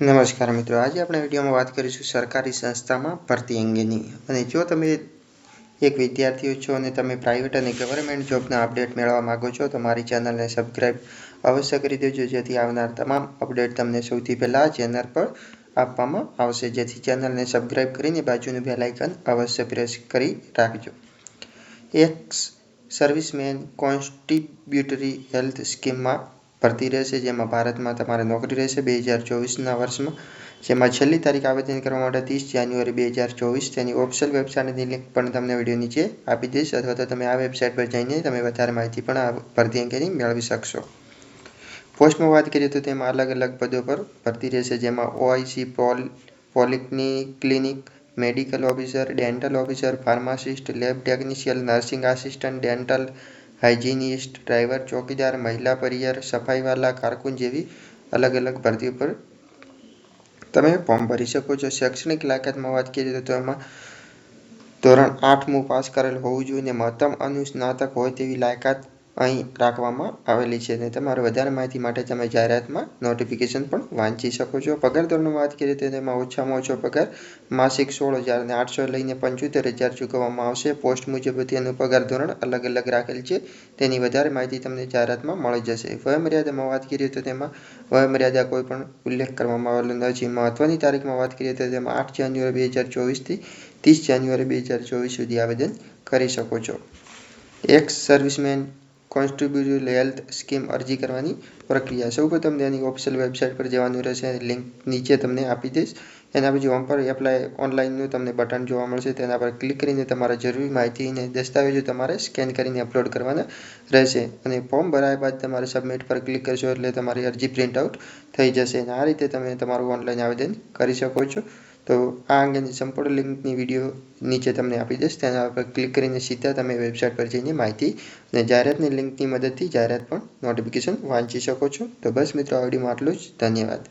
નમસ્કાર મિત્રો, આજે આપણે વિડીયોમાં વાત કરીશું સરકારી સંસ્થામાં ભરતી અંગેની. અને જો તમે એક વિદ્યાર્થીઓ છો અને તમે પ્રાઇવેટ અને ગવર્મેન્ટ જોબના અપડેટ મેળવવા માગો છો, તો મારી ચેનલને સબસ્ક્રાઈબ અવશ્ય કરી દેજો, જેથી આવનાર તમામ અપડેટ તમને સૌથી પહેલાં ચેનલ પર આપવામાં આવશે. જેથી ચેનલને સબસ્ક્રાઈબ કરીને બાજુનું બેલ અવશ્ય પ્રેસ કરી રાખજો. એક સર્વિસમેન કોન્સ્ટિબ્યુટરી હેલ્થ સ્કીમમાં ભરતી રહેશે, જેમાં ભારતમાં તમારે નોકરી રહેશે બે હજાર ચોવીસના વર્ષમાં. જેમાં છેલ્લી તારીખ આવેદન કરવા માટે ત્રીસ જાન્યુઆરી બે હજાર ચોવીસ. તેની ઓફિશિયલ વેબસાઇટની લિંક પણ તમને વીડિયો નીચે આપી દઈશ, અથવા તો તમે આ વેબસાઇટ પર જઈને તમે વધારે માહિતી પણ આ ભરતી અંગેની મેળવી શકશો. પોસ્ટમાં વાત કરીએ તો તેમાં અલગ અલગ પદો પર ભરતી રહેશે, જેમાં OIC, pole, polyclinic clinic medical officer, dental officer, pharmacist, lab technician, nursing assistant, dental hygienist driver ચોકીદાર, મહિલા પરિયર સફાઈવાલા, કારકુન જેવી અલગ અલગ ભરતીઓ પર તમે ફોર્મ ભરી શકો છો. શૈક્ષણિક લાયકાતમાં વાત કરીએ તો તેમાં ધોરણ આઠમું પાસ કરેલ હોવું જોઈએ મહત્તમ અનુસ્નાતક હોય તેવી લાયકાત અહીં રાખવામાં આવેલી છે. અને તમારે વધારે માહિતી માટે તમે જાહેરાતમાં નોટિફિકેશન પણ વાંચી શકો છો. પગાર ધોરણની વાત કરીએ તો તેમાં ઓછામાં ઓછો પગાર માસિક સોળ હજાર અને આઠસો લઈને પંચોતેર હજાર ચૂકવવામાં આવશે. પોસ્ટ મુજબ તેનું પગાર ધોરણ અલગ અલગ રાખેલ છે. તેની વધારે માહિતી તમને જાહેરાતમાં મળી જશે. વયમર્યાદામાં વાત કરીએ તો તેમાં વયમર્યાદા કોઈ પણ ઉલ્લેખ કરવામાં આવેલો નથી મહત્વની તારીખમાં વાત કરીએ તો તેમાં આઠ જાન્યુઆરી બે હજાર ચોવીસથી ત્રીસ જાન્યુઆરી બે હજાર ચોવીસ સુધી આવેદન કરી શકો છો. Ex serviceman contributory health scheme અરજી કરવાની પ્રક્રિયા. સૌપ્રથમ તેની ઓફિશિયલ વેબસાઇટ પર જવાનું રહેશે. લિંક નીચે તમને આપી દઈશ. એના પછી હોમ પર એપ્લાય ઓનલાઈનનું તમને બટન જોવા મળશે. તેના પર ક્લિક કરીને તમારે જરૂરી માહિતી અને દસ્તાવેજો તમારે સ્કેન કરીને અપલોડ કરવાના રહેશે. અને ફોર્મ ભરાયા બાદ તમારે સબમિટ પર ક્લિક કરશો એટલે તમારી અરજી પ્રિન્ટ આઉટ થઈ જશે. અને આ રીતે તમે તમારું ઓનલાઈન આવેદન કરી શકો છો. તો આ અંગેની સંપૂર્ણ લિંકની વીડિયો નીચે તમને આપી દઈશ. તેના પર ક્લિક કરીને સીધા તમે વેબસાઇટ પર જઈને માહિતી અને જાહેરાતની લિંકની મદદથી જાહેરાત પણ નોટિફિકેશન વાંચી શકો છો. તો બસ મિત્રો, આ વિડીયોમાં આટલું જ. ધન્યવાદ.